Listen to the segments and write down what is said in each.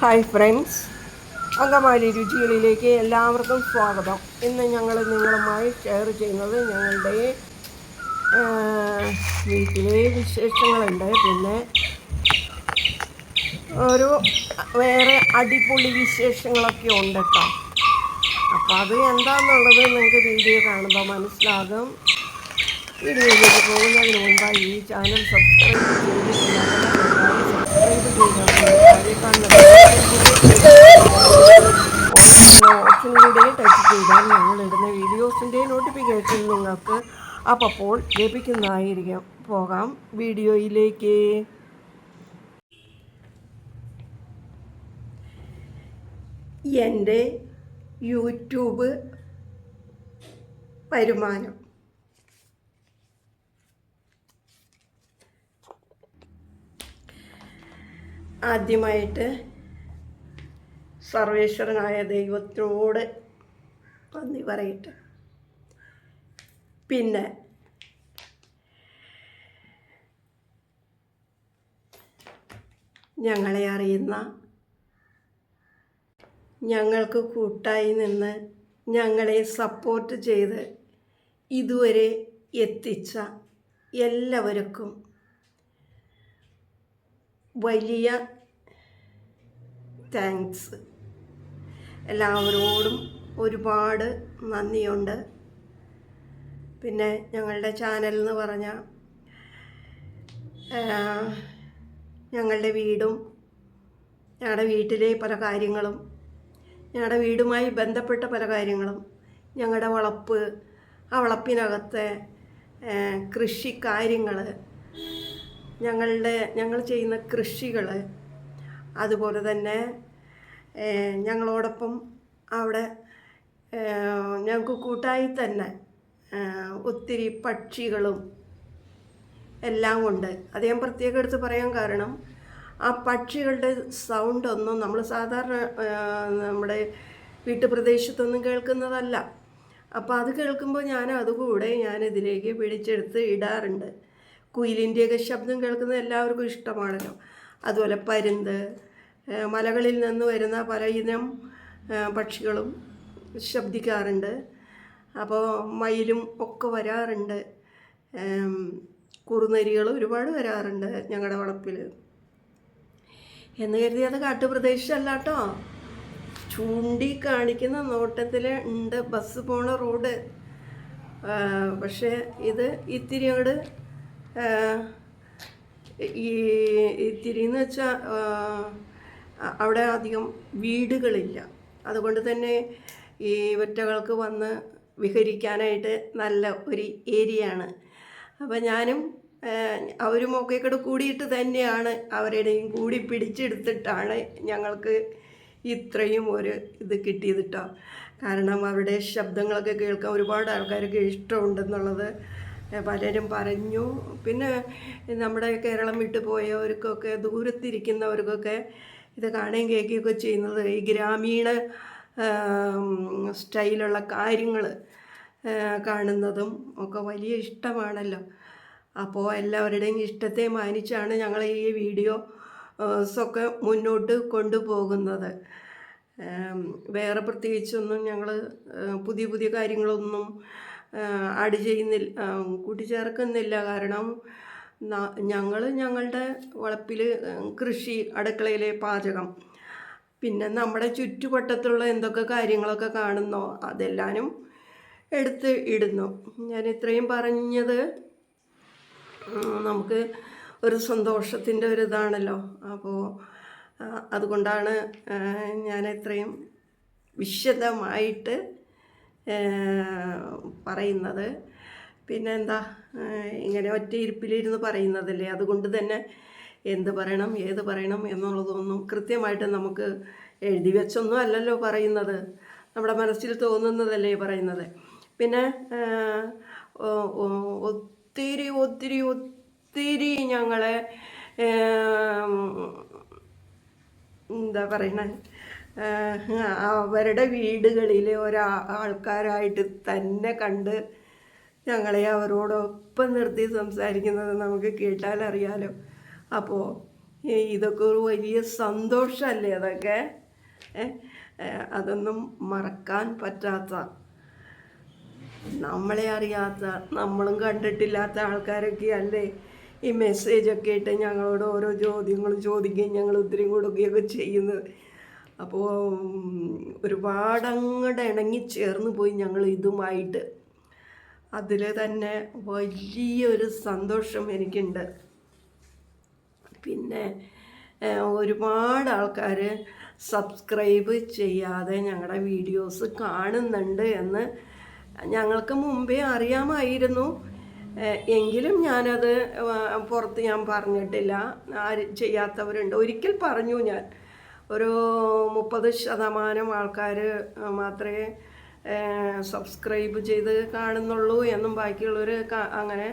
Hi friends Angamaly രുചികളിലേക്ക് എല്ലാവർക്കും സ്വാഗതം. ഇന്ന് ഞങ്ങൾ നിങ്ങളുമായി ഷെയർ ചെയ്യുന്നത് ഞങ്ങളുടെ വീട്ടിലെ വിശേഷങ്ങളുണ്ട്. പിന്നെ ഒരു വേറെ അടിപൊളി വിശേഷങ്ങളൊക്കെ ഉണ്ട് കേട്ടോ അപ്പോൾ അത് എന്താണെന്നുള്ളത് നിങ്ങൾക്ക് വീഡിയോ കാണുമ്പോൾ മനസ്സിലാകും. വീഡിയോയിലേക്ക് പോകുന്നതിന് മുമ്പായി ഈ ചാനൽ സബ്സ്ക്രൈബ് ചെയ്തിട്ടില്ല ഓപ്ഷനിലൂടെ ടച്ച് ചെയ്താൽ ഞങ്ങൾ ഇടുന്ന വീഡിയോസിന്റെ നോട്ടിഫിക്കേഷൻ നിങ്ങൾക്ക് അപ്പോൾ ലഭിക്കുന്നതായിരിക്കും. പോകാം വീഡിയോയിലേക്ക് എന്റെ യൂട്യൂബ് വരുമാനം. ആദ്യമായിട്ട് സർവേശ്വരനായ ദൈവത്തോട് നന്ദി പറയട്ടെ. പിന്നെ ഞങ്ങളെ അറിയുന്ന ഞങ്ങൾക്ക് കൂട്ടായി നിന്ന് ഞങ്ങളെ സപ്പോർട്ട് ചെയ്ത് ഇതുവരെ എത്തിച്ച എല്ലാവർക്കും വലിയ താങ്ക്സ് എല്ലാവരോടും ഒരുപാട് നന്ദിയുണ്ട്. പിന്നെ ഞങ്ങളുടെ ചാനൽ എന്ന് പറഞ്ഞാൽ ഞങ്ങളുടെ വീടും ഞങ്ങളുടെ വീട്ടിലെ പല കാര്യങ്ങളും ഞങ്ങളുടെ വീടുമായി ബന്ധപ്പെട്ട പല കാര്യങ്ങളും ഞങ്ങളുടെ വളപ്പ് ആ വളപ്പിനകത്തെ കൃഷിക്കാര്യങ്ങൾ കൃഷി കാര്യങ്ങൾ ഞങ്ങളുടെ ഞങ്ങൾ ചെയ്യുന്ന കൃഷികൾ അതുപോലെ തന്നെ ഞങ്ങളോടൊപ്പം അവിടെ ഞങ്ങൾക്ക് കൂട്ടായി തന്നെ ഒത്തിരി പക്ഷികളും എല്ലാം ഉണ്ട്. അത് ഞാൻ പ്രത്യേകം എടുത്ത് പറയാൻ കാരണം ആ പക്ഷികളുടെ സൗണ്ടൊന്നും നമ്മൾ സാധാരണ നമ്മുടെ വീട്ടുപ്രദേശത്തൊന്നും കേൾക്കുന്നതല്ല. അപ്പോൾ അത് കേൾക്കുമ്പോൾ ഞാൻ അതുകൂടെ ഞാൻ ഇതിലേക്ക് പിടിച്ചെടുത്ത് ഇടാറുണ്ട്. കുയിലിന്റെയൊക്കെ ശബ്ദം കേൾക്കുന്നത് എല്ലാവർക്കും ഇഷ്ടമാണല്ലോ. അതുപോലെ പരുന്ത് മലകളിൽ നിന്ന് വരുന്ന പല ഇനം പക്ഷികളും ശബ്ദിക്കാറുണ്ട്. അപ്പോൾ മയിലും ഒക്കെ വരാറുണ്ട്. കുറുനരികൾ ഒരുപാട് വരാറുണ്ട് ഞങ്ങളുടെ വളപ്പിൽ എന്ന് കരുതി അത് കാട്ടുപ്രദേശമല്ല കേട്ടോ ചൂണ്ടി കാണിക്കുന്ന നോട്ടത്തിൽ ഉണ്ട് ബസ് പോണ റോഡ്. പക്ഷേ ഇത് ഇത്തിരി അങ്ങോട്ട് ഈ ഇത്തിരി എന്ന് വെച്ചാൽ അവിടെ അധികം വീടുകളില്ല. അതുകൊണ്ട് തന്നെ ഈ ഒറ്റകൾക്ക് വന്ന് വിഹരിക്കാനായിട്ട് നല്ല ഒരു ഏരിയയാണ്. അപ്പോൾ ഞാനും അവരും ഒക്കെ കൂടെ കൂടിയിട്ട് തന്നെയാണ് അവരുടെയും കൂടി പിടിച്ചെടുത്തിട്ടാണ് ഞങ്ങൾക്ക് ഇത്രയും ഒരു ഇത് കിട്ടിയത് കേട്ടോ കാരണം അവരുടെ ശബ്ദങ്ങളൊക്കെ കേൾക്കാൻ ഒരുപാട് ആൾക്കാർക്ക് ഇഷ്ടമുണ്ടെന്നുള്ളത് പലരും പറഞ്ഞു. പിന്നെ നമ്മുടെ കേരളം വിട്ടു പോയവർക്കൊക്കെ ദൂരത്തിരിക്കുന്നവർക്കൊക്കെ ഇത് കാണുകയും കേൾക്കുകയൊക്കെ ചെയ്യുന്നത് ഈ ഗ്രാമീണ സ്റ്റൈലുള്ള കാര്യങ്ങൾ കാണുന്നതും ഒക്കെ വലിയ ഇഷ്ടമാണല്ലോ. അപ്പോൾ എല്ലാവരുടെയും ഇഷ്ടത്തെ മാനിച്ചാണ് ഞങ്ങൾ ഈ വീഡിയോ ഒക്കെ മുന്നോട്ട് കൊണ്ടുപോകുന്നത്. വേറെ പ്രത്യേകിച്ചൊന്നും ഞങ്ങൾ പുതിയ പുതിയ കാര്യങ്ങളൊന്നും ആഡ് ചെയ്യുന്നില്ല കൂട്ടിച്ചേർക്കുന്നില്ല. കാരണം ഞങ്ങൾ ഞങ്ങളുടെ വളപ്പിൽ കൃഷി അടുക്കളയിലെ പാചകം. പിന്നെ നമ്മുടെ ചുറ്റുവട്ടത്തുള്ള എന്തൊക്കെ കാര്യങ്ങളൊക്കെ കാണുന്നോ അതെല്ലാനും എടുത്ത് ഇടുന്നു. ഞാൻ ഇത്രയും പറഞ്ഞത് നമുക്ക് ഒരു സന്തോഷത്തിന്റെ ഒരു ഇതാണല്ലോ. അപ്പോൾ അതുകൊണ്ടാണ് ഞാൻ ഇത്രയും വിശദമായിട്ട് പറയുന്നത്. പിന്നെ എന്താ ഇങ്ങനെ ഒറ്റ ഇരിപ്പിലിരുന്ന് പറയുന്നതല്ലേ? അതുകൊണ്ട് തന്നെ എന്ത് പറയണം ഏത് പറയണം എന്നുള്ളതൊന്നും കൃത്യമായിട്ട് നമുക്ക് എഴുതി വെച്ചൊന്നും അല്ലല്ലോ പറയുന്നത്. നമ്മുടെ മനസ്സിൽ തോന്നുന്നതല്ലേ പറയുന്നത്. പിന്നെ ഒത്തിരി ഒത്തിരി ഒത്തിരി ഞങ്ങളെ എന്താ പറയണ? അവരുടെ വീടുകളിലെ ഒരാ ആൾക്കാരായിട്ട് തന്നെ കണ്ട് ഞങ്ങളെ അവരോടൊപ്പം നിർത്തി സംസാരിക്കുന്നത് നമുക്ക് കേട്ടാൽ അറിയാലോ. അപ്പോൾ ഇതൊക്കെ ഒരു വലിയ സന്തോഷമല്ലേ അതൊക്കെ? അതൊന്നും മറക്കാൻ പറ്റാത്ത നമ്മളെ അറിയാത്ത നമ്മളും കണ്ടിട്ടില്ലാത്ത ആൾക്കാരൊക്കെ അല്ലേ? ഈ മെസ്സേജൊക്കെ ഇട്ട് ഞങ്ങളോട് ഓരോ ചോദ്യങ്ങൾ ചോദിക്കുകയും ഞങ്ങൾ ഉത്തരം കൊടുക്കുകയൊക്കെ ചെയ്യുന്നത്. അപ്പോൾ ഒരുപാടങ്ങോട്ട് ഇണങ്ങി ചേർന്ന് പോയി ഞങ്ങൾ ഇതുമായിട്ട്. അതിൽ തന്നെ വലിയൊരു സന്തോഷം എനിക്കുണ്ട്. പിന്നെ ഒരുപാട് ആൾക്കാർ സബ്സ്ക്രൈബ് ചെയ്യാതെ ഞങ്ങളുടെ വീഡിയോസ് കാണുന്നുണ്ട് എന്ന് ഞങ്ങൾക്ക് മുമ്പേ അറിയാമായിരുന്നു. എങ്കിലും ഞാനത് പുറത്ത് ഞാൻ പറഞ്ഞിട്ടില്ല. ആര് ചെയ്യാത്തവരുണ്ട്. ഒരിക്കൽ പറഞ്ഞു ഞാൻ. ഒരു മുപ്പത് ശതമാനം ആൾക്കാർ മാത്രമേ സബ്സ്ക്രൈബ് ചെയ്ത് കാണുന്നുള്ളൂ എന്നും ബാക്കിയുള്ളവർ അങ്ങനെ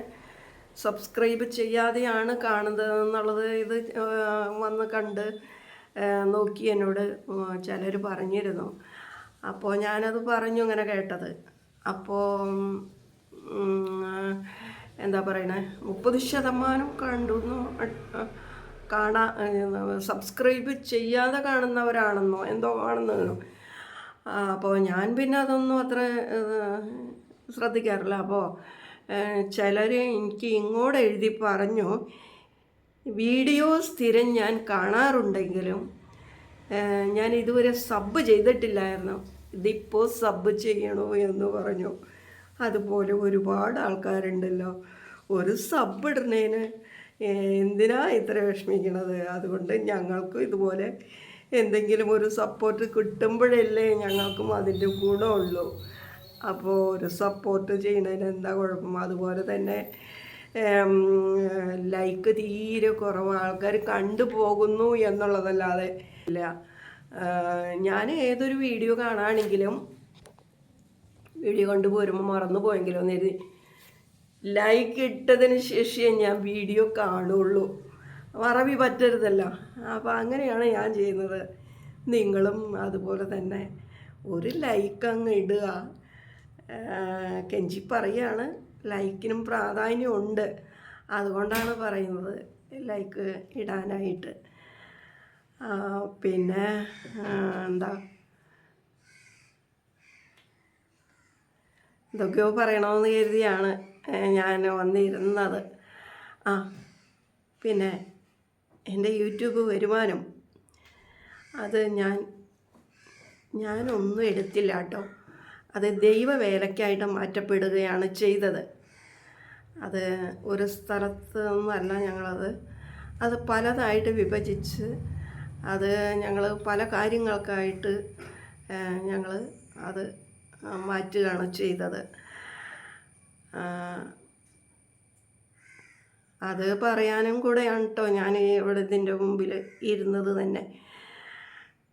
സബ്സ്ക്രൈബ് ചെയ്യാതെയാണ് കാണുന്നത് എന്നുള്ളത് ഇത് വന്ന് കണ്ട് നോക്കി എന്നോട് ചിലർ പറഞ്ഞിരുന്നു. അപ്പോൾ ഞാനത് പറഞ്ഞു ഇങ്ങനെ കേട്ടത്. അപ്പോൾ എന്താ പറയണേ? മുപ്പത് ശതമാനം കണ്ടു കാണാ സബ്സ്ക്രൈബ് ചെയ്യാതെ കാണുന്നവരാണെന്നോ എന്തോ ആണെന്നോ അപ്പോൾ ഞാൻ പിന്നെ അതൊന്നും അത്ര ശ്രദ്ധിക്കാറില്ല. അപ്പോൾ ചിലർ എനിക്ക് ഇങ്ങോട്ട് എഴുതി പറഞ്ഞു വീഡിയോ സ്ഥിരം ഞാൻ കാണാറുണ്ടെങ്കിലും ഞാൻ ഇതുവരെ സബ് ചെയ്തിട്ടില്ലായിരുന്നു. ഇതിപ്പോൾ സബ് ചെയ്യണോ എന്ന് പറഞ്ഞു. അതുപോലെ ഒരുപാട് ആൾക്കാരുണ്ടല്ലോ. ഒരു സബ് ഇടുന്നതിന് എന്തിനാ ഇത്ര വിഷമിക്കണത്? അതുകൊണ്ട് ഞങ്ങൾക്കും ഇതുപോലെ എന്തെങ്കിലും ഒരു സപ്പോർട്ട് കിട്ടുമ്പോഴല്ലേ ഞങ്ങൾക്കും അതിന്റെ ഗുണമുള്ളൂ അപ്പോൾ ഒരു സപ്പോർട്ട് ചെയ്യുന്നതിന് എന്താ കുഴപ്പം? അതുപോലെ തന്നെ ലൈക്ക് തീരെ കുറവ് ആൾക്കാർ കണ്ടുപോകുന്നു എന്നുള്ളതല്ലാതെ ഇല്ല. ഞാൻ ഏതൊരു വീഡിയോ കാണുകയാണെങ്കിലും വീഡിയോ കണ്ടു പോരുമ്പോൾ മറന്നു പോയെങ്കിലും എന്ന് ലൈക്ക് ഇട്ടതിന് ശേഷമേ ഞാൻ വീഡിയോ കാണുള്ളൂ. മറവി പറ്റരുതല്ലോ. അപ്പോൾ അങ്ങനെയാണ് ഞാൻ ചെയ്യുന്നത്. നിങ്ങളും അതുപോലെ തന്നെ ഒരു ലൈക്ക് അങ്ങ് ഇടുക. കെഞ്ചി പറയാണ്. ലൈക്കിനും പ്രാധാന്യമുണ്ട് അതുകൊണ്ടാണ് പറയുന്നത് ലൈക്ക് ഇടാനായിട്ട്. പിന്നെ എന്താ? എന്തൊക്കെയോ പറയണമെന്ന് കരുതിയാണ് ഞാൻ വന്നിരുന്നത്. ആ പിന്നെ എന്റെ യൂട്യൂബ് വരുമാനം. അത് ഞാൻ ഞാനൊന്നും എടുത്തില്ല കേട്ടോ. അത് ദൈവവേലയ്ക്കായിട്ട് മാറ്റപ്പെടുകയാണ് ചെയ്തത്. അത് ഒരു സ്ഥലത്ത് നിന്നല്ല ഞങ്ങളത് അത് പലതായിട്ട് വിഭജിച്ച് അത് ഞങ്ങൾ പല കാര്യങ്ങൾക്കായിട്ട് ഞങ്ങൾ അത് മാറ്റുകയാണ് ചെയ്തത്. അത് പറയാനും കൂടെയാണ് കേട്ടോ ഞാൻ ഇവിടെ ഇതിന്റെ മുമ്പിൽ ഇരുന്നത് തന്നെ.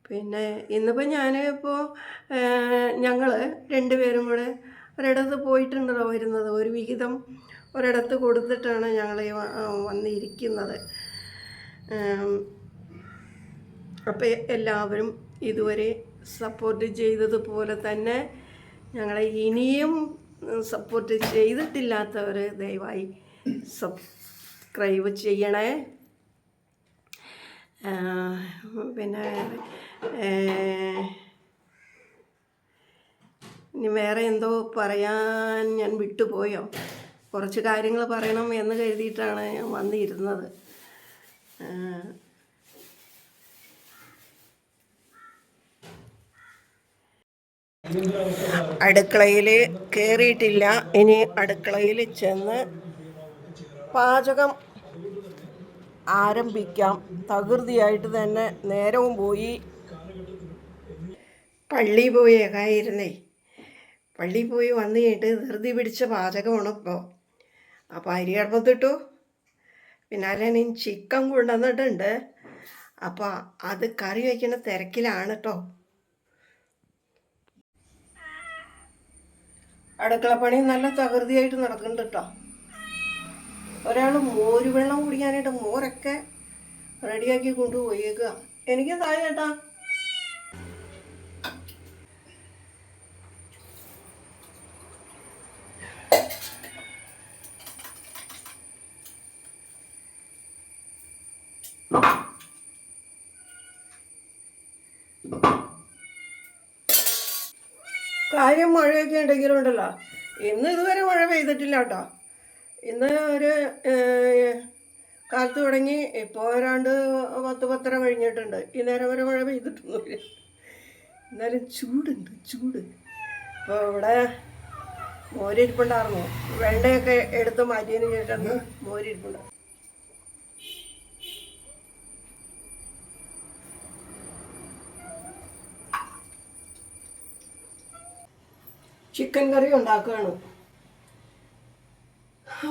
പിന്നെ ഇന്നിപ്പോൾ ഞാൻ ഇപ്പോൾ ഞങ്ങൾ രണ്ടുപേരും കൂടെ ഒരിടത്ത് പോയിട്ടുണ്ടല്ലോ വരുന്നത്. ഒരു വിഹിതം ഒരിടത്ത് കൊടുത്തിട്ടാണ് ഞങ്ങൾ വന്നിരിക്കുന്നത്. അപ്പോൾ എല്ലാവരും ഇതുവരെ സപ്പോർട്ട് ചെയ്തതുപോലെ തന്നെ ഞങ്ങളെ ഇനിയും സപ്പോർട്ട് ചെയ്തിട്ടില്ലാത്തവർ ദയവായി സബ്സ്ക്രൈബ് ചെയ്യണേ. പിന്നെ ഇനി വേറെ എന്തോ പറയാൻ ഞാൻ വിട്ടുപോയോ? കുറച്ച് കാര്യങ്ങൾ പറയണം എന്ന് കരുതിയിട്ടാണ് ഞാൻ വന്നിരുന്നത്. അടുക്കളയിൽ കയറിയിട്ടില്ല ഇനി അടുക്കളയിൽ ചെന്ന് പാചകം ആരംഭിക്കാം. തകൃതിയായിട്ട് തന്നെ നേരവും പോയി. പള്ളി പോയേക്കായിരുന്നേ പള്ളി പോയി വന്നു കഴിഞ്ഞിട്ട് ധൃതി പിടിച്ച പാചകമാണ് ഇപ്പോൾ അപ്പോൾ അരി അടുപ്പത്തിട്ടു. പിന്നാലെ ഞാൻ ചിക്കൻ കൊണ്ടുവന്നിട്ടുണ്ട്. അപ്പോൾ അത് കറി വയ്ക്കുന്ന തിരക്കിലാണ് കേട്ടോ അടുക്കളപ്പണി നല്ല തകൃതിയായിട്ട് നടക്കുന്നുണ്ട് കേട്ടോ ഒരാൾ മോരുവെള്ളം കുടിക്കാനായിട്ട് മോരൊക്കെ റെഡിയാക്കി കൊണ്ടുപോയേക്കുക എനിക്ക് താഴെ കാര്യം മഴയൊക്കെ ഉണ്ടെങ്കിലും ഉണ്ടല്ലോ ഇന്ന് ഇതുവരെ മഴ പെയ്തിട്ടില്ല കേട്ടോ. ഇന്ന് ഒരു കാലത്ത് തുടങ്ങി ഇപ്പോൾ ഏതാണ്ട് പത്ത് പത്തര കഴിഞ്ഞിട്ടുണ്ട്. ഈ നേരം വരെ മഴ പെയ്തിട്ടൊന്നുമില്ല. എന്നാലും ചൂടുണ്ട് ചൂട്. അപ്പോൾ ഇവിടെ മോരിരിപ്പുണ്ടായിരുന്നു വെണ്ടയൊക്കെ എടുത്ത് മാറ്റിയതിന് ശേഷം മോരിരിപ്പുണ്ട് ചിക്കൻ കറി ഉണ്ടാക്കുകയാണ്.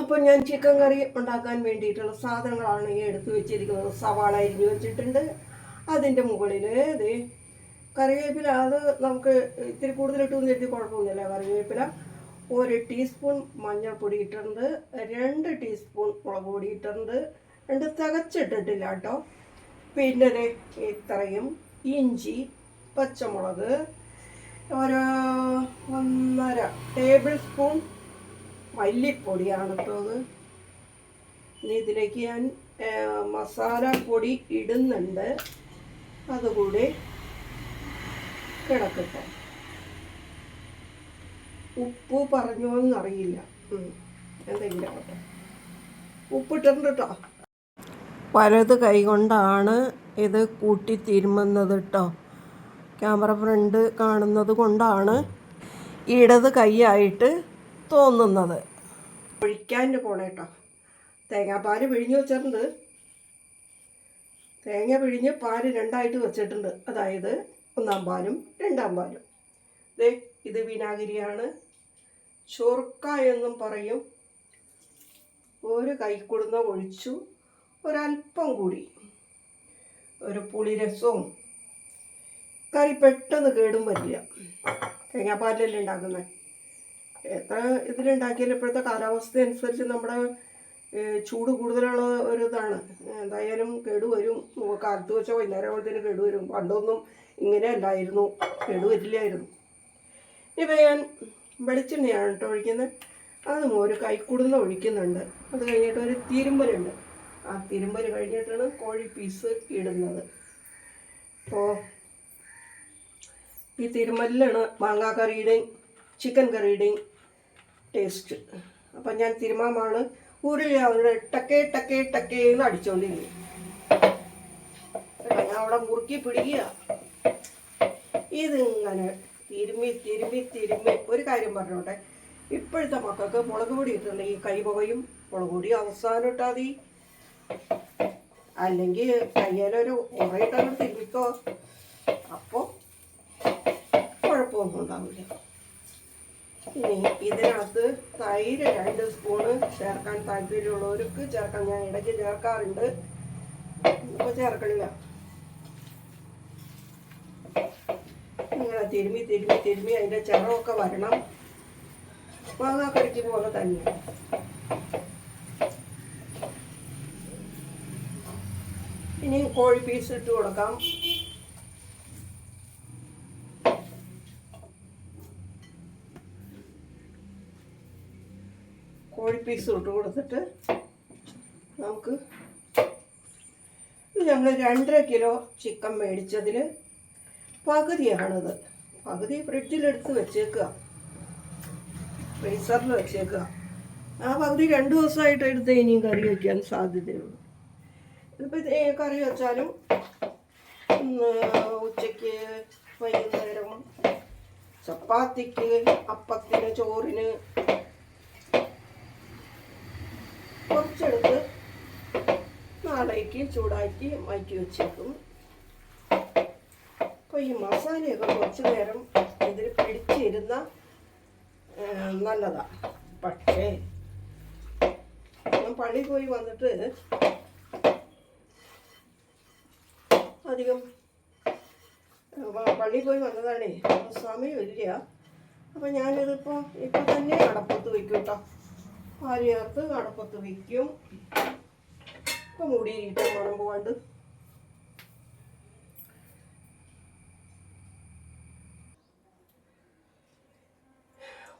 അപ്പോൾ ഞാൻ ചിക്കൻ കറി ഉണ്ടാക്കാൻ വേണ്ടിയിട്ടുള്ള സാധനങ്ങളാണ് ഈ എടുത്ത് വെച്ചിരിക്കുന്നത്. സവാള അരിഞ്ഞു വെച്ചിട്ടുണ്ട്. അതിന്റെ മുകളിൽ ഇത് കറിവേപ്പില. അത് നമുക്ക് ഇത്തിരി കൂടുതൽ ഇട്ടുമെന്ന് കരുതി കുഴപ്പമൊന്നുമില്ല. കറിവേപ്പില ഒരു ടീസ്പൂൺ മഞ്ഞൾപ്പൊടി ഇട്ടിട്ടുണ്ട്. രണ്ട് ടീസ്പൂൺ മുളക് പൊടി ഇട്ടിട്ടുണ്ട്. രണ്ട് തികച്ചിട്ടിട്ടില്ല കേട്ടോ. പിന്നെ ഇത്രയും ഇഞ്ചി പച്ചമുളക് ഒരു ഒന്നര ടേബിൾ സ്പൂൺ മല്ലിപ്പൊടിയാണ് കേട്ടോ അത്. ഇനി ഇതിലേക്ക് ഞാൻ മസാല പൊടി ഇടുന്നുണ്ട്. അതുകൂടി കിടക്കട്ടെ. ഉപ്പ് പറഞ്ഞോ എന്നറിയില്ല. എന്തെങ്കിലും ആവട്ടെ ഉപ്പിട്ടിട്ടുണ്ട് കേട്ടോ വലത് കൈ കൊണ്ടാണ് ഇത് കൂട്ടി തിരുമുന്നത് കേട്ടോ ക്യാമറ ഫ്രണ്ട് കാണുന്നത് കൊണ്ടാണ്. ഇടത് കൈയായിട്ട് തോന്നുന്നത്. ഒഴിക്കാന്റെ പോണേ കേട്ടോ തേങ്ങാപ്പാൽ പിഴിഞ്ഞ് വെച്ചിട്ടുണ്ട്. തേങ്ങ പിഴിഞ്ഞ് പാൽ രണ്ടായിട്ട് വെച്ചിട്ടുണ്ട്. അതായത് ഒന്നാം പാലും രണ്ടാം പാലും. ദേ ഇത് വിനാഗിരിയാണ്. ചോർക്ക എന്നും പറയും. ഒരു കൈക്കുടുന്ന ഒഴിച്ചു ഒരല്പം കൂടി. ഒരു പുളിരസവും കറി പെട്ടെന്ന് കേടും വരില്ല. തേങ്ങാപ്പാലല്ലേ ഉണ്ടാക്കുന്നത് എത്ര ഇതിലുണ്ടാക്കിയാലും ഇപ്പോഴത്തെ കാലാവസ്ഥ അനുസരിച്ച് നമ്മുടെ ചൂട് കൂടുതലുള്ള ഒരു ഇതാണ് എന്തായാലും കേടുവരും കാലത്ത് വെച്ചാൽ വൈകുന്നേരം ആകുമ്പോഴത്തേന് കേടുവരും പണ്ടൊന്നും ഇങ്ങനെ അല്ലായിരുന്നു. കേടുവരില്ലായിരുന്നു ഇപ്പം ഞാൻ വെളിച്ചെണ്ണയാണ് കേട്ടോ ഒഴിക്കുന്നത് അതും ഒരു കൈക്കൂടുന്ന ഒഴിക്കുന്നുണ്ട്. അത് കഴിഞ്ഞിട്ട് ഒരു തിരുമ്പലുണ്ട്. ആ തിരുമ്പൽ കഴിഞ്ഞിട്ടാണ് കോഴി പീസ് ഇടുന്നത്. അപ്പോൾ ഈ തിരുമല്ലാണ് മാങ്ങാ കറിയുടെയും ചിക്കൻ കറിയുടെയും ടേസ്റ്റ് അപ്പം ഞാൻ തിരുമാമാണ് ഉരുളി അവരുടെ ടക്കേ ടക്കേ എന്ന് അടിച്ചോണ്ടിരുന്നു. ഞാൻ അവിടെ മുറുക്കി പിടിക്കുക. ഇതിങ്ങനെ തിരുമ്മി തിരുമ്മി തിരുമ്മി ഒരു കാര്യം പറഞ്ഞോട്ടെ. ഇപ്പോഴത്തെ മക്കൾക്ക് മുളക് പൊടി ഇട്ടുണ്ടെങ്കിൽ ഈ കൈപുകയും മുളക് പൊടി അവസാനം ഇട്ടാൽ മതി അല്ലെങ്കിൽ കയ്യിലൊരു ഉറയിട്ടങ്ങ് തിരുമിക്കോ. അപ്പോൾ കുഴപ്പമൊന്നും ഉണ്ടാവില്ല. ഇനി ഇതിനകത്ത് തൈര് രണ്ട് സ്പൂണ് ചേർക്കാൻ താല്പര്യമുള്ളവർക്ക് ചേർക്കാം. ഞാൻ ഇടയ്ക്ക് ചേർക്കാറുണ്ട്. ഇപ്പൊ ചേർക്കണില്ല. ഇങ്ങനെ തിരുമി തിരുമി തിരുമി അതിന്റെ ചിറമൊക്കെ വരണം. മാങ്ങാക്കടിക്ക് പോലെ തന്നെ. ഇനി കോഴി പീസ് ഇട്ട് കൊടുക്കാം കോഴി പീസ് ഇട്ട് കൊടുത്തിട്ട് നമുക്ക് ഞങ്ങൾ രണ്ടര കിലോ ചിക്കൻ മേടിച്ചതിൽ പകുതിയാണിത്. പകുതി ഫ്രിഡ്ജിലെടുത്ത് വെച്ചേക്കുക. ഫ്രീസറിൽ വെച്ചേക്കുക. ആ പകുതി രണ്ട് ദിവസമായിട്ട് എടുത്ത് ഇനിയും കറി വയ്ക്കാൻ സാധ്യതയുള്ളൂ. ഇതിപ്പോൾ ഇത് കറി വെച്ചാലും ഉച്ചയ്ക്ക് വൈകുന്നേരം ചപ്പാത്തിക്ക് അപ്പത്തിന് ചോറിന് കുറച്ചെടുത്ത് നാളേക്ക് ചൂടാക്കി മാറ്റി വെച്ചേക്കും. അപ്പോൾ ഈ മസാലയൊക്കെ കുറച്ച് നേരം ഇതിൽ പിടിച്ചിരുന്ന നല്ലതാണ് പക്ഷേ ഞാൻ പള്ളി പോയി വന്നിട്ട് അധികം പള്ളി പോയി വന്നതാണേ സമയമില്ല. അപ്പോൾ ഞാനിതിപ്പോൾ ഇപ്പം തന്നെ അടപ്പത്ത് വയ്ക്കും കേട്ടോ ചേർത്ത് അടപ്പത്ത് വയ്ക്കും ഇപ്പം മൂടിയിട്ട് പോകാണ്ട്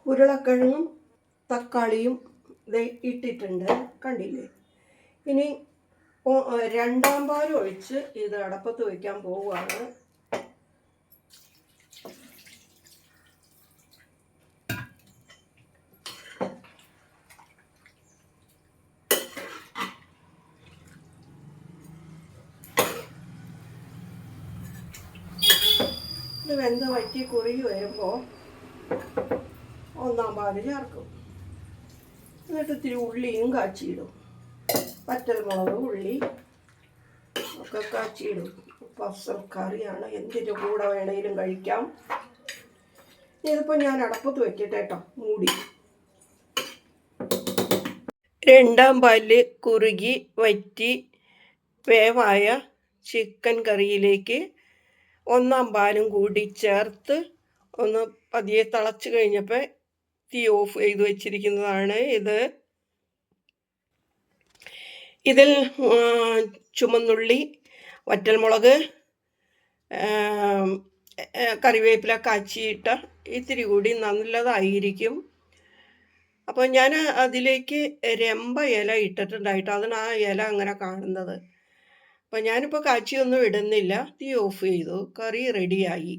ഉരുളക്കിഴങ്ങും തക്കാളിയും ദേ ഇട്ടിട്ടുണ്ട് കണ്ടില്ലേ? ഇനി രണ്ടാം പാൽ ഒഴിച്ച് ഇത് അടപ്പത്ത് വയ്ക്കാൻ പോവുകയാണ്. വെന്ത് വറ്റി കുറുകി വരുമ്പോൾ ഒന്നാം പാൽ ചേർക്കും. എന്നിട്ട് ഇത്തിരി ഉള്ളിയും കാച്ചിയിടും. പറ്റൽമുളക് ഉള്ളി ഒക്കെ കാച്ചിയിടും. പസൽ കറിയാണ്. എന്തിന്റെ കൂടെ വേണേലും കഴിക്കാം. ഇതിപ്പോൾ ഞാൻ അടപ്പത്ത് വെക്കട്ടെ കേട്ടോ മൂടി. രണ്ടാം പാൽ കുറുകി വറ്റി വേവായ ചിക്കൻ കറിയിലേക്ക് ഒന്നാം പാലും കൂടി ചേർത്ത് ഒന്ന് പതിയെ തിളച്ച് കഴിഞ്ഞപ്പോൾ തീ ഓഫ് ചെയ്ത് വെച്ചിരിക്കുന്നതാണ് ഇത്. ഇതിൽ ചുമന്നുള്ളി വറ്റൽമുളക് കറിവേപ്പില കാച്ചിയിട്ട ഇത്തിരി കൂടി നല്ലതായിരിക്കും. അപ്പോൾ ഞാൻ അതിലേക്ക് രമ്പ ഇല ഇട്ടിട്ടുണ്ടായിട്ട്? അതിന് ആ ഇല അങ്ങനെ കാണുന്നത്. അപ്പോൾ ഞാനിപ്പോൾ കാച്ചിയൊന്നും ഇടുന്നില്ല. തീ ഓഫ് ചെയ്തു. കറി റെഡിയായി